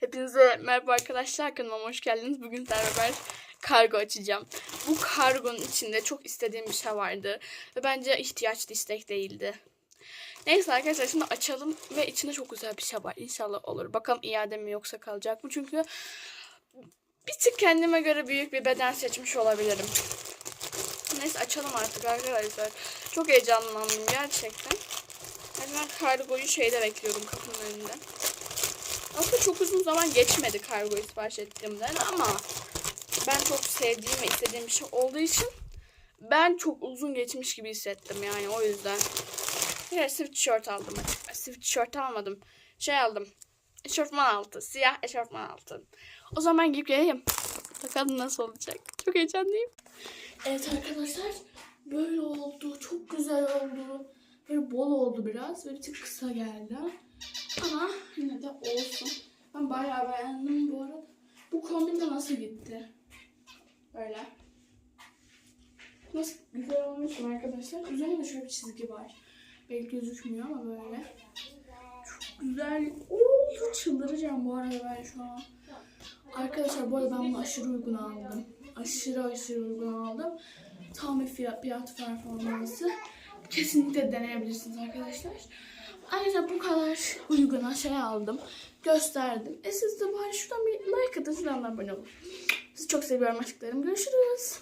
Hepinize merhaba arkadaşlar kanalıma hoş geldiniz. Bugün sizlerle beraber kargo açacağım. Bu kargonun içinde çok istediğim bir şey vardı. Ve bence ihtiyaçlı istek değildi. Neyse arkadaşlar şimdi açalım ve içinde çok güzel bir şey var. İnşallah olur. Bakalım iade mi yoksa kalacak mı? Çünkü bir tık kendime göre büyük bir beden seçmiş olabilirim. Neyse açalım artık arkadaşlar. Çok heyecanlandım gerçekten. Yani ben kargoyu şeyde bekliyorum kapının önünde. Aslında çok uzun zaman geçmedi kargoyu sipariş ettiğimden ama ben çok sevdiğim ve istediğim bir şey olduğu için ben çok uzun geçmiş gibi hissettim yani o yüzden. Bir swift tişört aldım. Swift tişört almadım. Şey aldım. Eşofman altı. Siyah eşofman altı. O zaman ben giyip geleyim. Bakalım nasıl olacak. Çok heyecanlıyım. Evet arkadaşlar böyle oldu. Çok güzel oldu. Böyle bol oldu biraz ve bir tık kısa geldi. Yine de olsun. Ben bayağı beğendim bu arada. Bu kombin de nasıl gitti? Böyle. Nasıl güzel olmuş mu arkadaşlar? Üzerinde şöyle bir çizgi var. Belki gözükmüyor ama böyle. Çok güzel oldu. Çıldıracağım bu arada ben şu an. Arkadaşlar bu arada ben bunu aşırı uygun aldım. Aşırı aşırı uygun aldım. Tam bir fiyat, fiyat performansı. Kesinlikle deneyebilirsiniz arkadaşlar. Ayrıca bu kadar uyguna şey aldım. Gösterdim. E siz de bari şuradan bir like atın. Şuradan da abone olun. Sizi çok seviyorum aşklarım. Görüşürüz.